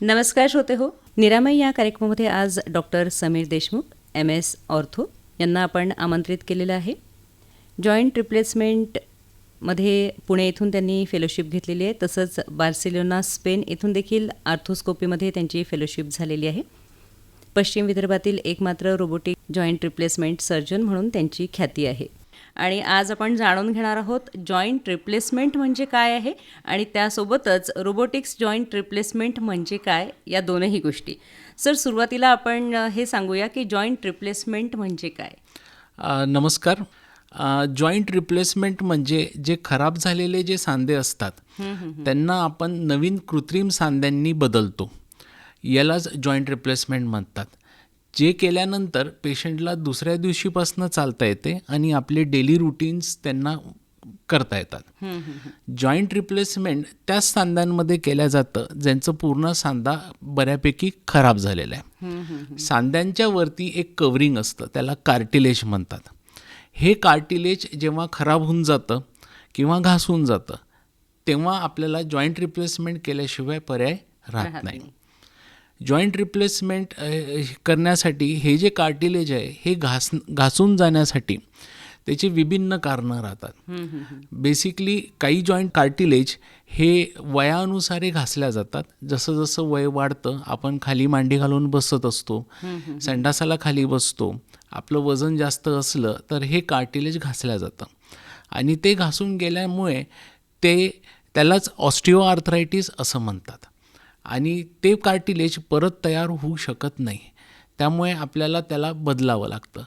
नमस्कार श्रोते हो निरामय या कार्यक्रमामध्ये आज doctor Sameer Deshmukh M S ortho यांना आपण आमंत्रित केलेलं आहे. जॉईंट रिप्लेसमेंटमध्ये पुणे येथून त्यांनी फेलोशिप घेतलेली आहे तसंच बार्सिलोना स्पेन येथून देखील आर्थोस्कोपीमध्ये त्यांची फेलोशिप झालेली आहे. पश्चिम विदर्भातील एकमात्र रोबोटिक जॉईंट रिप्लेसमेंट सर्जन म्हणून त्यांची ख्याती आहे. आणि आज आपण जाणून घेणार आहोत जॉईंट रिप्लेसमेंट म्हणजे काय आहे आणि त्यासोबतच रोबोटिक्स जॉईंट रिप्लेसमेंट म्हणजे काय या दोनही गोष्टी. सर सुरुवातीला आपण हे सांगूया की जॉईंट रिप्लेसमेंट म्हणजे काय. नमस्कार. जॉईंट रिप्लेसमेंट म्हणजे जे खराब झालेले जे सांधे असतात त्यांना आपण नवीन कृत्रिम सांध्यांनी बदलतो. यालाच जॉईंट रिप्लेसमेंट म्हणतात. जे केल्यानंतर पेशंटला दुसऱ्या दिवशीपासून चालता येते आणि आपले डेली रुटीन्स त्यांना करता येतात. जॉईंट रिप्लेसमेंट त्याच सांध्यांमध्ये केल्या जातं ज्यांचं पूर्ण सांधा बऱ्यापैकी खराब झालेला आहे. सांध्यांच्या वरती एक कवरिंग असतं त्याला कार्टिलेज म्हणतात. हे कार्टिलेज जेव्हा खराब होऊन जातं किंवा घासून जातं तेव्हा आपल्याला जॉईंट रिप्लेसमेंट केल्याशिवाय पर्याय राहत नाही. जॉईंट रिप्लेसमेंट करण्यासाठी हे जे कार्टिलेज आहे हे घास घासून जाण्यासाठी त्याची विभिन्न कारणं राहतात. बेसिकली काही जॉईंट कार्टिलेज हे वयानुसारे घासल्या जातात. जसं जसं वय वाढतं आपण खाली मांडी घालून बसत असतो संडासाला खाली बसतो आपलं वजन जास्त असलं तर हे कार्टिलेज घासल्या जातं. आणि ते घासून गेल्यामुळे ते त्यालाच ऑस्टिओ आर्थरायटिस असं म्हणतात. आणि ते कार्टिलेज परत तयार होऊ शकत नाही. त्यामुळे आपल्याला त्याला बदलावं लागतं.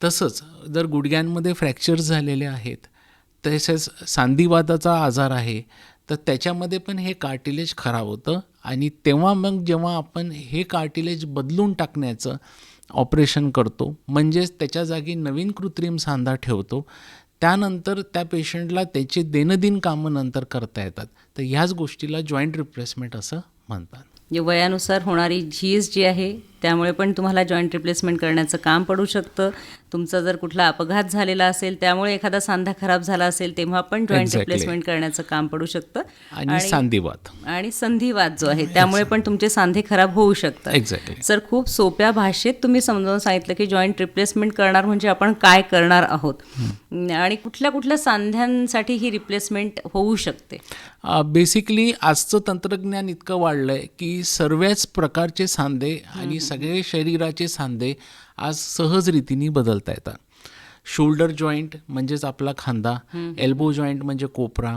तसंच जर गुडघ्यांमध्ये फ्रॅक्चर्स झालेले आहेत तसेच सांधिवाताचा आजार आहे तर त्याच्यामध्ये पण हे कार्टिलेज खराब होतं आणि तेव्हा मग जेव्हा आपण हे कार्टिलेज बदलून टाकण्याचं ऑपरेशन करतो म्हणजेच त्याच्या जागी नवीन कृत्रिम सांधा ठेवतो त्यानंतर त्या पेशंटला त्याचे दैनंदिन कामं नंतर करता येतात. तर ह्याच गोष्टीला जॉईंट रिप्लेसमेंट असं म्हणतात. जे वयानुसार होणारी झीज जी आहे त्यामुळे पण तुम्हाला जॉईंट रिप्लेसमेंट करण्याचं काम पडू शकतं. तुमचा जर कुठला अपघात झालेला असेल त्यामुळे एखादा सांधा खराब झाला असेल तेव्हा पण जॉईंट Exactly. रिप्लेसमेंट करण्याचं काम पडू शकतं. आणि सांधिवात. आणि संधिवात जो आहे त्यामुळे पण तुमचे सांधे खराब होऊ शकतात. एक्झॅक्टली सर खूप सोप्या भाषेत तुम्ही समजावून सांगितलं की जॉईंट रिप्लेसमेंट करणार म्हणजे आपण काय करणार आहोत. आणि कुठल्या कुठल्या सांध्यांसाठी ही रिप्लेसमेंट होऊ शकते? बेसिकली आजचं तंत्रज्ञान इतकं वाढलं आहे की सर्वच प्रकारचे सांधे आणि सगळे शरीराचे सांधे आज सहज रीतीने बदलता येतात. शोल्डर जॉईंट म्हणजेच आपला खांदा एल्बो जॉईंट म्हणजे कोपरा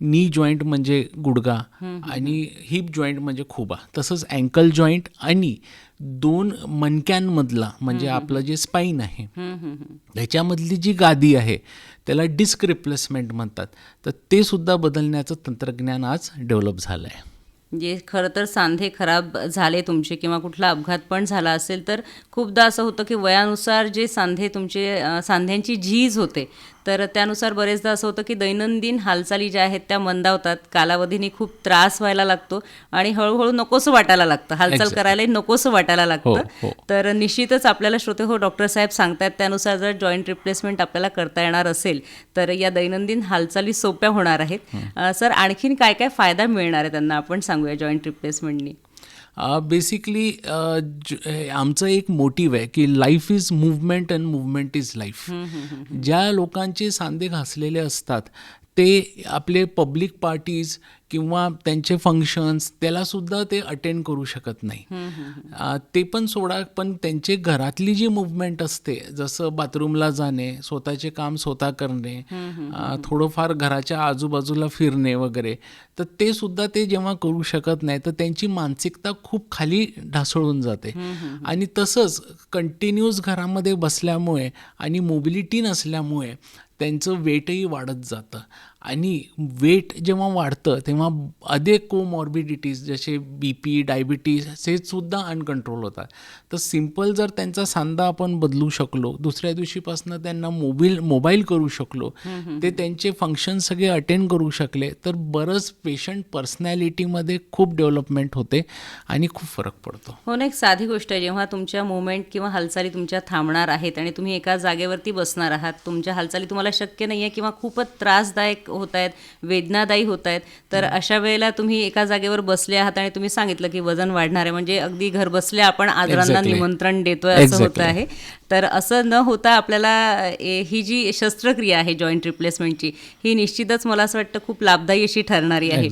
नी जॉईंट म्हणजे गुडगा आणि हिप जॉईंट म्हणजे खोबा. तसंच अँकल जॉईंट आणि दोन मणक्यांमधला म्हणजे आपलं जे स्पाईन आहे त्याच्यामधली जी गादी आहे त्याला डिस्क रिप्लेसमेंट म्हणतात. तर ते सुद्धा बदलण्याचं तंत्रज्ञान आज डेव्हलप झालं आहे जे खरं तर सांधे खराब झाले तुमचे किंवा कुठला अपघात पण झाला असेल तर खूपदा असं होतं की वयानुसार जे सांधे तुमचे सांध्यांची झीज होते तर त्यानुसार बरेचदा असं होतं की दैनंदिन हालचाली ज्या आहेत त्या मंदावतात. कालावधीने खूप त्रास व्हायला लागतो आणि हळूहळू नकोसं वाटायला लागतं. हालचाल Exactly. करायला नकोसं वाटायला हो, लागतं. हो. तर निश्चितच आपल्याला श्रोते हो डॉक्टर साहेब सांगतायत त्यानुसार जर जॉईंट रिप्लेसमेंट आपल्याला करता येणार असेल तर या दैनंदिन हालचाली सोप्या होणार आहेत. सर आणखीन काय काय फायदा मिळणार आहे त्यांना? आपण सांगूया जॉईंट रिप्लेसमेंटनी. बेसिकली आमचं एक मोटिव्ह आहे की life is movement and movement is life ज्या लोकांचे सांधे घासलेले असतात ते आपले पब्लिक पार्टीज किंवा त्यांचे फंक्शन्स त्यालासुद्धा ते अटेंड करू शकत नाही. ते पण सोडा पण त्यांचे घरातली जी मुवमेंट असते जसं बाथरूमला जाणे स्वतःचे काम स्वतः करणे थोडंफार घराच्या आजूबाजूला फिरणे वगैरे तर ते सुद्धा ते जेव्हा करू शकत नाही तर त्यांची मानसिकता खूप खाली ढासळून जाते. आणि तसंच कंटिन्यूस घरामध्ये बसल्यामुळे आणि मोबिलिटी नसल्यामुळे त्यांचं वेटही वाढत जातं. आणि वेट जेव्हा वाढतं तेव्हा अनेक कोमॉर्बिडिटीज जसे बी पी डायबिटीज हे सुद्धा अनकंट्रोल होतात. तर सिंपल जर त्यांचा सांधा आपण बदलू शकलो दुसऱ्या दिवशीपासून त्यांना मोबाईल मोबाईल करू शकलो ते त्यांचे फंक्शन सगळे अटेंड करू शकले तर बरंच पेशंट पर्सनॅलिटीमध्ये खूप डेव्हलपमेंट होते आणि खूप फरक पडतो. हो ना एक साधी गोष्ट आहे. जेव्हा तुमच्या मुवमेंट किंवा हालचाली तुमच्या थांबणार आहेत आणि तुम्ही एका जागेवरती बसणार आहात तुमच्या हालचाली तुम्हाला शक्य नाही आहे किंवा खूपच त्रासदायक होत आहेत वेदनादायी होत आहेत तर अशा वेळेला तुम्ही एका जागेवर बसले आहात आणि तुम्ही सांगितलं की वजन वाढणार आहे म्हणजे अगदी घर बसल्या आपण आजारांना. निमंत्रण देतोय असं होत. आहे. तर असं न होता आपल्याला ही जी शस्त्रक्रिया आहे जॉईंट रिप्लेसमेंटची ही निश्चितच मला असं वाटतं खूप लाभदायी अशी ठरणारी आहे.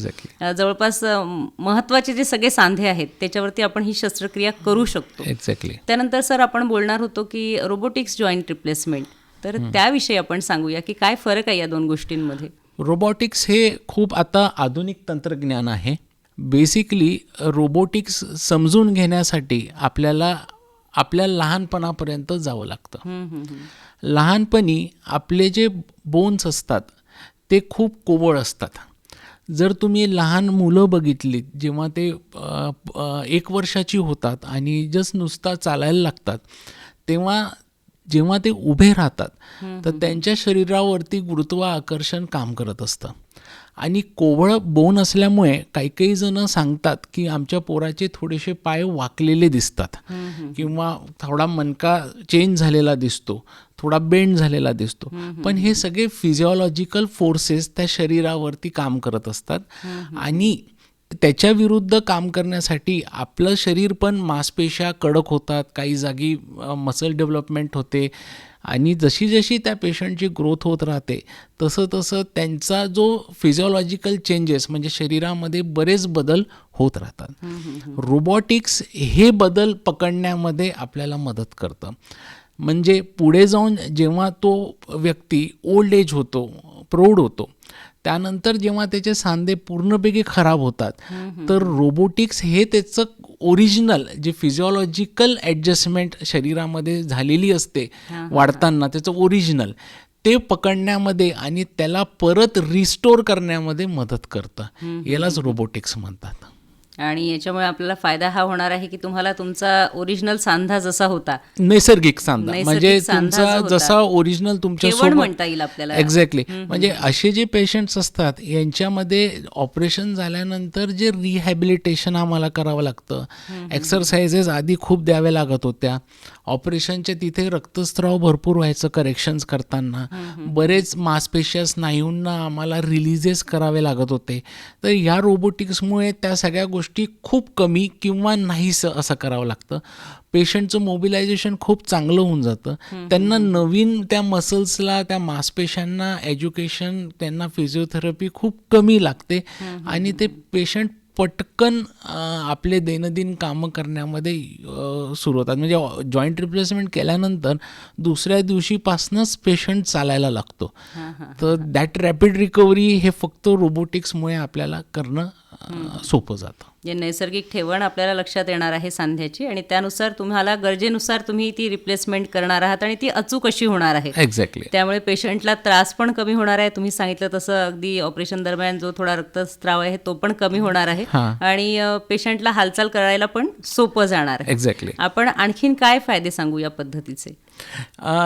जवळपास अ, महत्त्वाचे जे सगळे सांधे आहेत त्याच्यावरती आपण ही शस्त्रक्रिया करू शकतो. एक्झॅक्टली त्यानंतर सर आपण बोलणार होतो की रोबोटिक्स जॉईंट रिप्लेसमेंट तर त्याविषयी आपण सांगूया की काय फरक आहे या दोन गोष्टींमध्ये? रोबोटिक्स हे खूप आता आधुनिक तंत्रज्ञान आहे. बेसिकली रोबोटिक्स समजून घेण्यासाठी आपल्याला आपल्या लहानपणापर्यंत जावं लागतं. लहानपणी आपले जे बोन्स असतात ते खूप कोवळ असतात. जर तुम्ही लहान मुलं बघितली जेव्हा ते एक वर्षाची होतात आणि जस्ट नुसता चालायला लागतात तेव्हा जेव्हा ते उभे राहतात तर त्यांच्या शरीरावरती गुरुत्वाकर्षण काम करत असतं. आणि कोवळ बोन असल्यामुळे काही काही जण सांगतात की आमच्या पोराचे थोडेसे पाय वाकलेले दिसतात. किंवा थोडा मनका चेंज झालेला दिसतो थोडा बेंड झालेला दिसतो. पण हे सगळे फिजिओलॉजिकल फोर्सेस त्या शरीरावरती काम करत असतात. आणि त्याच्या विरुद्ध काम करण्यासाठी आपलं शरीर पण मांसपेशा कडक होतात काही जागी मसल डेव्हलपमेंट होते. आणि जशी जशी त्या पेशंटची ग्रोथ होत राहते तसं तसं त्यांचा जो फिजिओलॉजिकल चेंजेस म्हणजे शरीरामध्ये बरेच बदल होत राहतात. रोबॉटिक्स हे बदल पकडण्यामध्ये आपल्याला मदत करतं. म्हणजे पुढे जाऊन जेव्हा तो व्यक्ती ओल्ड एज होतो प्रौढ होतो त्यानंतर जेव्हा त्याचे सांधे पूर्णपैकी खराब होतात तर रोबोटिक्स हे त्याचं ओरिजिनल जे फिजिओलॉजिकल ॲडजस्टमेंट शरीरामध्ये झालेली असते वाढताना त्याचं ओरिजिनल ते पकडण्यामध्ये आणि त्याला परत रिस्टोर करण्यामध्ये मदत करतं. यालाच रोबोटिक्स म्हणतात. आणि याच्यामुळे आपल्याला फायदा हा होणार आहे की तुम्हाला तुमचा ओरिजिनल सांधा जसा होता. नैसर्गिक सांधा. म्हणजे तुमचा जसा ओरिजिनल तुमच्या म्हणता येईल आपल्याला. एक्झॅक्टली म्हणजे असे जे पेशंट्स असतात यांच्यामध्ये ऑपरेशन झाल्यानंतर जे रिहॅबिलिटेशन आम्हाला करावं लागतं. एक्सरसाइजेस आधी खूप द्याव्या लागत होत्या. ऑपरेशनच्या तिथे रक्तस्राव भरपूर व्हायचं करेक्शन्स करताना. बरेच मांसपेशिया स्नायूंना आम्हाला रिलीजेस करावे लागत होते. तर या रोबोटिक्समुळे त्या सगळ्या गोष्टी खूप कमी किंवा नाहीसं असं करावं लागतं. पेशंटचं मोबिलायझेशन खूप चांगलं होऊन जातं. त्यांना नवीन त्या मसल्सला त्या मांसपेशांना एज्युकेशन त्यांना फिजिओथेरपी खूप कमी लागते. आणि ते पेशंट पटकन आपले दैनंदिन कामं करण्यामध्ये सुरू होतात म्हणजे जॉईंट रिप्लेसमेंट केल्यानंतर दुसऱ्या दिवशीपासूनच पेशंट चालायला लागतो. तर दॅट रॅपिड रिकव्हरी हे फक्त रोबोटिक्समुळे आपल्याला करणं सोपं जातं. जे नैसर्गिक ठेवण आपल्याला लक्षात येणार आहे सांध्याची आणि त्यानुसार तुम्हाला गरजेनुसार तुम्ही ती रिप्लेसमेंट करणार आहात आणि ती अचूक अशी होणार आहे. एक्झॅक्टली त्यामुळे पेशंटला त्रास पण कमी होणार आहे. तुम्ही सांगितलं तसं अगदी ऑपरेशन दरम्यान जो थोडा रक्तस्राव आहे तो पण कमी होणार आहे. आणि पेशंटला हालचाल करायला पण सोपं जाणार आहे. एक्झॅक्टली आपण आणखीन काय फायदे सांगू या पद्धतीचे?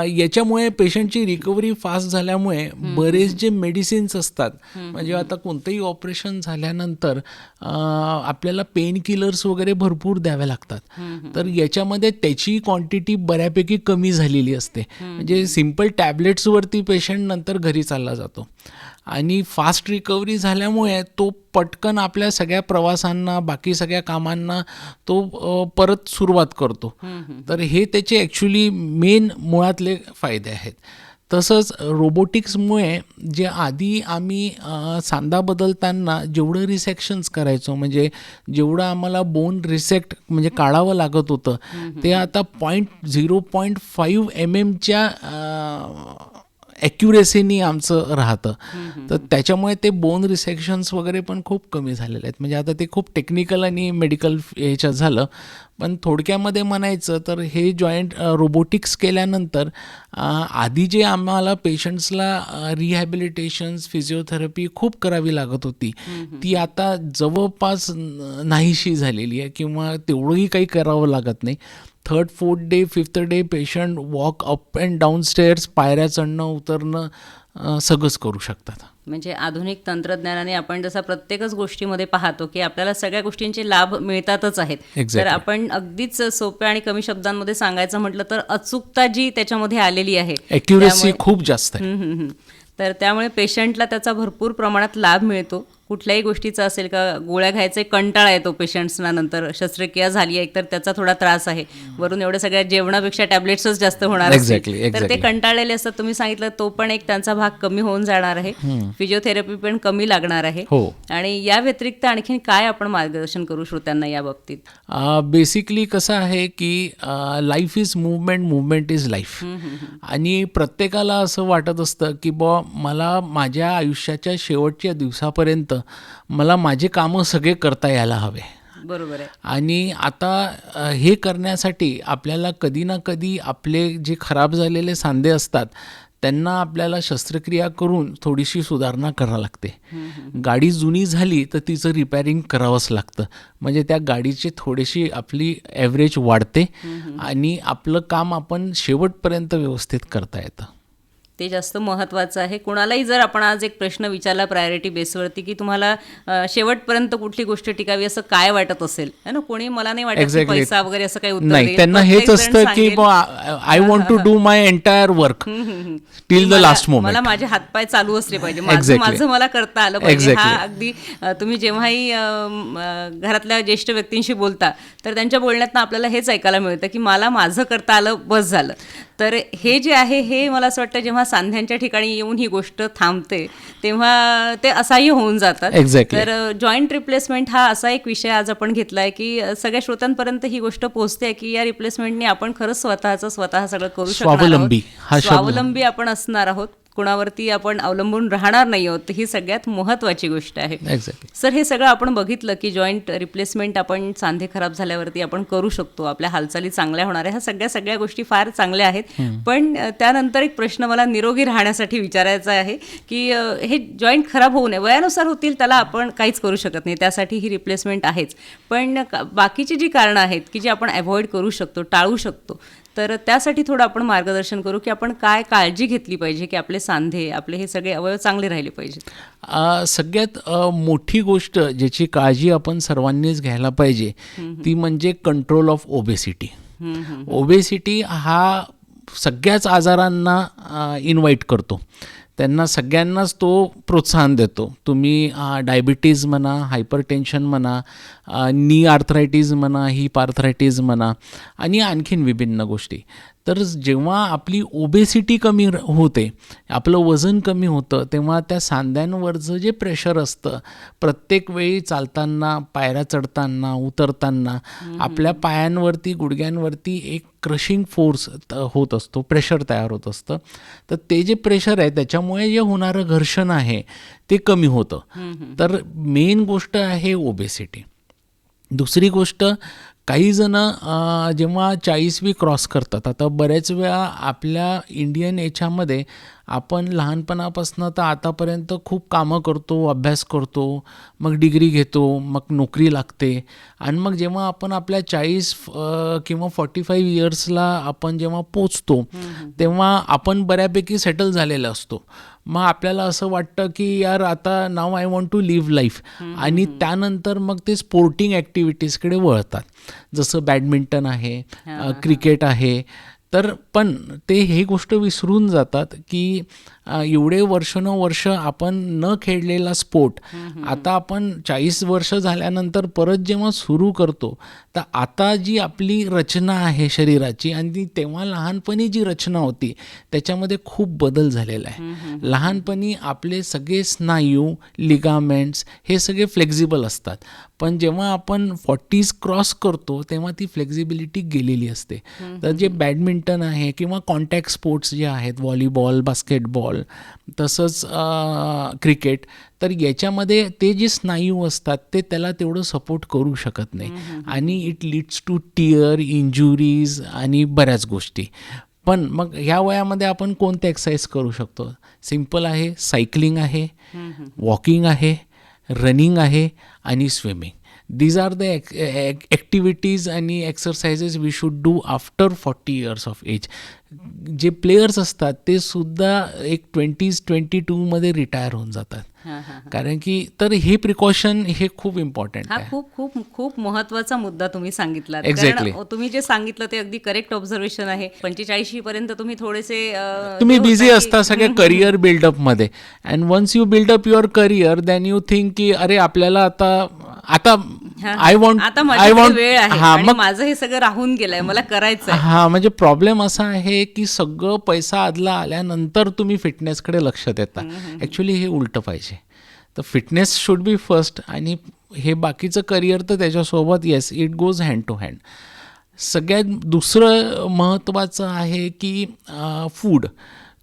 याच्यामुळे पेशंटची रिकव्हरी फास्ट झाल्यामुळे बरेच जे मेडिसिन्स असतात म्हणजे आता कोणतंही ऑपरेशन झाल्यानंतर आपल्याला पेन किलर्स वगैरे भरपूर द्याव्या लागतात. तर याच्यामध्ये त्याची क्वांटिटी बऱ्यापैकी कमी झालेली असते. म्हणजे सिंपल टॅबलेट्सवरती पेशंट नंतर घरी चालला जातो. आणि फास्ट रिकव्हरी झाल्यामुळे तो पटकन आपल्या सगळ्या प्रवासांना बाकी सगळ्या कामांना तो परत सुरुवात करतो. तर हे त्याचे ॲक्च्युली मेन मुळातले फायदे आहेत. तसंच रोबोटिक्समुळे जे आधी आम्ही सांधा बदलताना जेवढं रिसेक्शन्स करायचो म्हणजे जेवढं आम्हाला बोन रिसेक्ट म्हणजे काढावं लागत होतं ते आता point zero point five M एमच्या ॲक्युरेसीनी आमचं राहतं. तर त्याच्यामुळे ते बोन रिसेक्शन्स वगैरे पण खूप कमी झालेले आहेत. म्हणजे आता ते खूप टेक्निकल आणि मेडिकल ह्याच्यात झालं. पण थोडक्यामध्ये म्हणायचं तर हे जॉईंट रोबोटिक्स केल्यानंतर आधी जे आम्हाला पेशंट्सला रिहॅबिलिटेशन्स फिजिओथेरपी खूप करावी लागत होती ती आता जवळपास नाहीशी झालेली आहे किंवा तेवढंही काही करावं लागत नाही. Third fourth day fifth day patient walk up and down stairs पायऱ्या चढणं उतरणं सगळंच करू शकतात म्हणजे आधुनिक तंत्रज्ञानाने आपण जसा प्रत्येकच गोष्टीमध्ये पाहतो की आपल्याला सगळ्या गोष्टींचे लाभ मिळतातच आहेत Exactly. तर आपण अगदीच सोप्या आणि कमी शब्दांमध्ये सांगायचं म्हटलं तर अचूकता जी त्याच्यामध्ये आलेली आहे खूप जास्त आहे. तर त्यामुळे पेशंटला त्याचा भरपूर प्रमाणात लाभ मिळतो कुठल्याही गोष्टीचा असेल का गोळ्या घ्यायचे कंटाळा येतो पेशंट्सना नंतर. शस्त्रक्रिया झाली आहे तर त्याचा थोडा त्रास आहे. वरून एवढ्या सगळ्या जेवणापेक्षा टॅबलेट्सच जास्त होणार. Exactly, तर ते. कंटाळलेले असतात. तुम्ही सांगितलं तो पण एक त्यांचा भाग कमी होऊन जाणार आहे. फिजिओथेरपी पण कमी लागणार आहे. हो. आणि या व्यतिरिक्त आणखीन काय आपण मार्गदर्शन करू श्रोत्यांना या बाबतीत? बेसिकली कसं आहे की life is movement movement is life आणि प्रत्येकाला असं वाटत असतं की बुवा मला माझ्या आयुष्याच्या शेवटच्या दिवसापर्यंत मला माझे कामं सगळे करता यायला हवे. बरोबर आहे. आणि आता हे करण्यासाठी आपल्याला कधी ना कधी आपले जे खराब झालेले सांधे असतात त्यांना आपल्याला शस्त्रक्रिया करून थोडीशी सुधारणा करावी लागते. गाडी जुनी झाली तर तिचं रिपेअरिंग करावंच लागतं. म्हणजे त्या गाडीची थोडीशी आपली ॲव्हरेज वाढते आणि आपलं काम आपण शेवटपर्यंत व्यवस्थित करता येतं. ते जास्त महत्त्वाचं आहे. कुणालाही जर आपण आज एक प्रश्न विचारला प्रायोरिटी बेसवरती की तुम्हाला शेवटपर्यंत कुठली गोष्ट टिकावी असं काय वाटत असेल? है ना? कोणी मला नाही वाटत Exactly. पैसा वगैरे असं काही उत्तर. त्यांना हेच असतं की I want to do my entire work till the last moment मला माझे हातपाय चालू असले पाहिजे. माझं मला करता आलं पाहिजे. हा अगदी तुम्ही जेव्हाही घरातल्या ज्येष्ठ व्यक्तींशी बोलता तर त्यांच्या बोलण्यातनं आपल्याला हेच ऐकायला मिळतं की मला माझं करता आलं बस झालं. तर हे जे आहे हे मला असं वाटतं जेव्हा सांध्यांच्या ठिकाणी येऊन ही गोष्ट थांबते तेव्हा ते असह्य होऊन जातात Exactly. तर जॉईंट रिप्लेसमेंट हा असा एक विषय आज आपण घेतलाय की अ, सगळ्या श्रोत्यांपर्यंत ही गोष्ट पोहोचते की या रिप्लेसमेंटने आपण खरंच स्वतःचं स्वतः सगळं करू शब्द. स्वावलंबी आपण असणार आहोत कुणावरती आपण अवलंबून राहणार नाही आहोत ही सगळ्यात महत्वाची गोष्ट आहे. एक्झॅक्टली सर हे सगळं आपण बघितलं की जॉईंट रिप्लेसमेंट आपण सांधे खराब झाल्यावरती आपण करू शकतो. आपल्या हालचाली चांगल्या होणार आहे ह्या सगळ्या सगळ्या गोष्टी फार चांगल्या आहेत. पण त्यानंतर एक प्रश्न मला निरोगी राहण्यासाठी विचारायचा आहे की हे जॉईंट खराब होऊ नये. वयानुसार होतील त्याला आपण काहीच करू शकत नाही. त्यासाठी ही रिप्लेसमेंट आहेच. पण बाकीची जी कारणं आहेत की जी आपण अवॉइड करू शकतो टाळू शकतो तर त्यासाठी थोडं आपण मार्गदर्शन करू की आपण काय काळजी घेतली पाहिजे की आपले सांधे आपले हे सगळे अवयव चांगले राहिले पाहिजेत. सगळ्यात मोठी गोष्ट ज्याची काळजी आपण सर्वांनीच घ्यायला पाहिजे ती म्हणजे कंट्रोल ऑफ ओबेसिटी ओबेसिटी हा सगळ्याच आजारांना इन्व्हाइट करतो. त्यांना सगळ्यांनाच तो प्रोत्साहन देतो. तुम्ही डायबिटीज म्हणा हायपर टेन्शन म्हणा नी आर्थरायटीज म्हणा हिप आर्थरायटीज म्हणा आणि आणखीन विभिन्न गोष्टी. तर जेव्हा आपली ओबेसिटी कमी होते आपलं वजन कमी होतं तेव्हा त्या सांध्यांवरचं जे प्रेशर असतं प्रत्येक वेळी चालताना पायऱ्या चढताना उतरताना आपल्या पायांवरती गुडघ्यांवरती एक क्रशिंग फोर्स होत असतो प्रेशर तयार होत असतं. तर ते जे प्रेशर आहे त्याच्यामुळे जे होणारं घर्षण आहे ते कमी होतं. तर मेन गोष्ट आहे ओबेसिटी दुसरी गोष्ट काही जण जेव्हा चाळीसवी क्रॉस करतात आता बऱ्याच वेळा आपल्या इंडियन याच्यामध्ये आपण लहानपणापासून तर आतापर्यंत खूप कामं करतो अभ्यास करतो मग डिग्री घेतो मग नोकरी लागते. आणि मग जेव्हा आपण आपल्या चाळीस किंवा फॉर्टी फाईव्ह इयर्सला आपण जेव्हा पोचतो तेव्हा आपण बऱ्यापैकी सेटल झालेलं असतो. मग आपल्याला असं वाटतं की यार आता now I want to live life आणि त्यानंतर मग ते स्पोर्टिंग ॲक्टिव्हिटीजकडे वळतात. जसं बॅडमिंटन आहे क्रिकेट आहे तर पण ते हे गोष्ट विसरून जातात की एवढे वर्षानुवर्ष आपण न खेळलेला स्पोर्ट आता आपण चाळीस वर्ष झाल्यानंतर परत जेव्हा सुरू करतो तर आता जी आपली रचना आहे शरीराची आणि ती तेव्हा लहानपणी जी रचना होती त्याच्यामध्ये खूप बदल झालेला आहे. लहानपणी आपले सगळे स्नायू लिगामेंट्स हे सगळे फ्लेक्झिबल असतात. पण जेव्हा आपण फॉर्टीज क्रॉस करतो तेव्हा ती फ्लेक्झिबिलिटी गेलेली असते. तर जे बॅडमिंटन आहे किंवा कॉन्टॅक्ट स्पोर्ट्स जे आहेत व्हॉलीबॉल बास्केटबॉल तसंच क्रिकेट तर याच्यामध्ये ते जे स्नायू असतात ते त्याला तेवढं सपोर्ट करू शकत नाही. आणि it leads to tear injuries आणि बऱ्याच गोष्टी. पण मग ह्या वयामध्ये आपण कोणते एक्सरसाइज करू शकतो? सिंपल आहे सायकलिंग आहे वॉकिंग आहे रनिंग आहे आणि swimming these are the activities आणि exercises we should do after forty years of age जे प्लेयर्स असतात ते सुद्धा एक ट्वेंटीज ट्वेंटी टूमध्ये रिटायर होऊन जातात. कारण की तर हे प्रिकॉशन हे खूप इम्पॉर्टंट हा खूप खूप खूप महत्त्वाचा मुद्दा तुम्ही सांगितला Exactly. तुम्ही जे सांगितलं ते अगदी करेक्ट ऑब्झर्वेशन आहे. पंचेचाळीशी पर्यंत तुम्ही थोडेसे तुम्ही बिझी असता सगळ्या career बिल्डअपमध्ये and once you buildup your career then you think की अरे आपल्याला आता आता आय वॉन्ट आता आय वॉन्ट वेळ आहे हा माझं हे सगळं राहून गेलंय मला करायचं हा म्हणजे प्रॉब्लेम असा आहे की सगळं पैसा आदला आल्यानंतर तुम्ही फिटनेसकडे लक्ष देता. ॲक्च्युली हे उलटं पाहिजे. तर फिटनेस शुड बी फर्स्ट आणि हे बाकीचं करिअर तर त्याच्यासोबत yes it goes hand to hand सगळ्यात दुसरं महत्त्वाचं आहे की फूड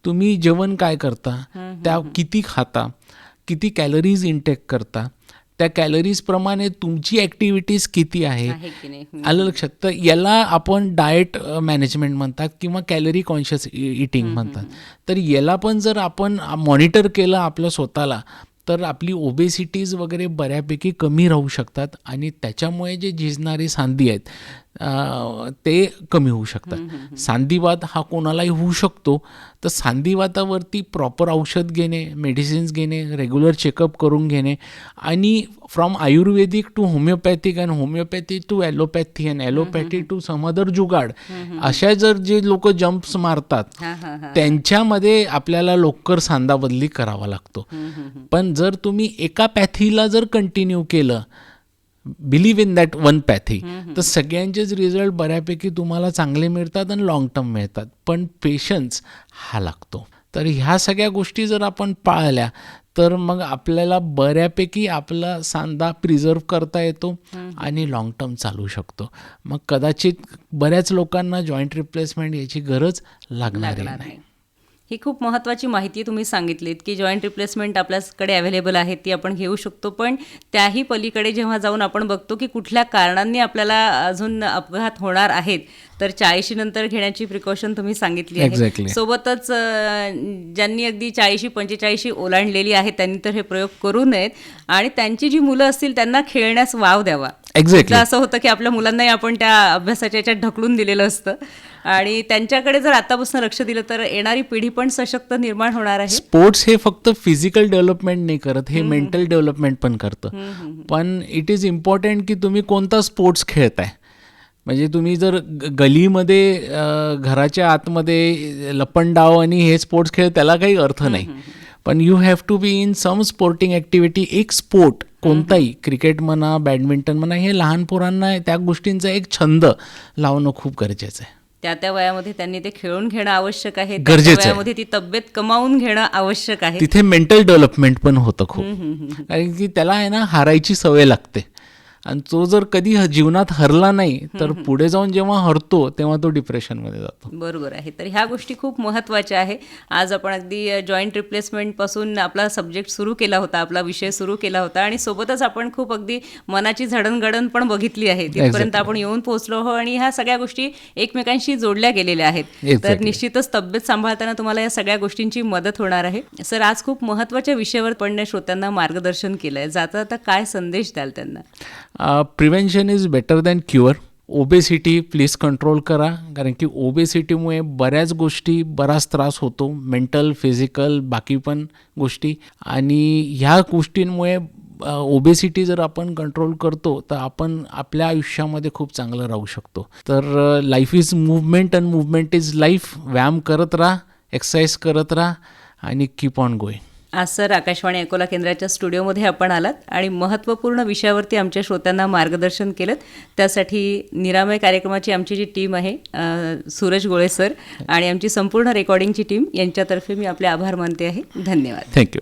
तुम्ही जेवण काय करता? त्या किती खाता? किती कॅलरीज इनटेक करता? त्या कॅलरीजप्रमाणे तुमची ॲक्टिव्हिटीज किती आहे. आलं लक्षात. तर याला आपण डाएट मॅनेजमेंट म्हणतात किंवा कॅलरी कॉन्शियस इटिंग म्हणतात. तर याला पण जर आपण मॉनिटर केलं आपलं स्वतःला तर आपली ओबेसिटीज वगैरे बऱ्यापैकी कमी राहू शकतात आणि त्याच्यामुळे जे झिजणारी सांधी आहेत ते कमी होऊ शकतात. सांधीवात हा कोणालाही होऊ शकतो तर सांधीवातावरती प्रॉपर औषध घेणे मेडिसिन्स घेणे रेग्युलर चेकअप करून घेणे आणि from ayurvedic to homeopathic and homeopathy to allopathy and allopathy to some other jugaad अशा जर जे लोक जम्प्स मारतात त्यांच्यामध्ये आपल्याला लोकर सांधा बदली करावा लागतो. पण जर तुम्ही एका पॅथीला जर कंटिन्यू केलं believe in that one pathy तर सगळ्यांचेच रिझल्ट बऱ्यापैकी तुम्हाला चांगले मिळतात आणि लॉंग टर्म मिळतात. पण पेशन्स हा लागतो. तर ह्या सगळ्या गोष्टी जर आपण पाळल्या तर मग आपल्याला बऱ्यापैकी आपला सांधा प्रिझर्व करता येतो आणि लॉंग टर्म चालू शकतो. मग कदाचित बऱ्याच लोकांना जॉईंट रिप्लेसमेंट याची गरज लागणार नाही. ही खूप महत्त्वाची माहिती तुम्ही सांगितलीत की जॉईंट रिप्लेसमेंट आपल्याकडे अवेलेबल आहे ती आपण घेऊ शकतो. पण त्याही पलीकडे जेव्हा जाऊन आपण बघतो की कुठल्या कारणांनी आपल्याला अजून अपघात होणार आहेत तर चाळीशी नंतर घेण्याची प्रिकॉशन तुम्ही सांगितली आहे. Exactly. सोबतच ज्यांनी अगदी चाळीशी पंचेचाळीशी ओलांडलेली आहे त्यांनी तर हे प्रयोग करू नयेत. आणि त्यांची जी मुलं असतील त्यांना खेळण्यास वाव द्यावा. Exactly. एकदा असं होतं की आपल्या मुलांनाही आपण त्या अभ्यासाच्या याच्यात ढकलून दिलेलं असतं. आणि त्यांच्याकडे जर आतापासून लक्ष दिलं तर येणारी पिढी पण सशक्त निर्माण होणार आहे. स्पोर्ट्स हे फक्त फिजिकल डेव्हलपमेंट नाही करत हे मेंटल डेव्हलपमेंट पण करतं. पण इट इज इम्पॉर्टंट की तुम्ही कोणता स्पोर्ट्स खेळताय? म्हणजे तुम्ही जर गलीमध्ये घराच्या आतमध्ये लपंडाव आणि हे स्पोर्ट्स खेळ त्याला काही अर्थ नाही. पण you have to be in some sporting activity एक स्पोर्ट कोणताही क्रिकेट म्हणा बॅडमिंटन म्हणा हे लहान पोरांना त्या गोष्टींचा एक छंद लावणं खूप गरजेचं आहे. त्या त्या वयामध्ये त्यांनी ते खेळून घेणं आवश्यक आहे. वयामध्ये ती तब्येत कमावून घेणं आवश्यक आहे. तिथे मेंटल डेव्हलपमेंट पण होतं खूप. कारण की त्याला आहे ना हारायची सवय लागते. आणि तो जर कधी ह- जीवनात हरला नाही तर पुढे जाऊन जेव्हा हरतो तेव्हा तो डिप्रेशनमध्ये जातो. बरोबर आहे. तर ह्या गोष्टी खूप महत्त्वाच्या आहे. आज आपण अगदी जॉईंट रिप्लेसमेंटपासून आपला सब्जेक्ट सुरू केला होता आपला विषय सुरू केला होता आणि सोबतच आपण खूप अगदी मनाची झडणघडण पण बघितली आहे. तिथपर्यंत आपण येऊन पोहोचलो आहोत आणि ह्या सगळ्या गोष्टी एकमेकांशी जोडल्या गेलेल्या आहेत. तर. निश्चितच तब्येत सांभाळताना तुम्हाला या सगळ्या गोष्टींची मदत होणार आहे. सर आज खूप महत्त्वाच्या विषयावर पण श्रोत्यांना मार्गदर्शन केलं आहे जाता जाता काय संदेश द्याल त्यांना? Prevention is better than cure obesity please control करा. कारण की ओबेसिटीमुळे बऱ्याच गोष्टी बराच त्रास होतो. मेंटल फिजिकल बाकी पण गोष्टी. आणि ह्या गोष्टींमुळे uh, ओबेसिटी जर आपण कंट्रोल करतो तर आपण आपल्या आयुष्यामध्ये खूप चांगलं राहू शकतो. तर life is movement and movement is life व्यायाम करत राहा एक्सरसाइज करत राहा आणि कीप ऑन गोईंग आज सर आकाशवाणी अकोला केंद्राच्या स्टुडिओमध्ये आपण आलात आणि महत्त्वपूर्ण विषयावरती आमच्या श्रोत्यांना मार्गदर्शन केलं त्यासाठी निरामय कार्यक्रमाची आमची जी टीम आहे सूरज गोळे सर आणि आमची संपूर्ण रेकॉर्डिंगची टीम यांच्यातर्फे मी आपले आभार मानते आहे. धन्यवाद. थँक्यू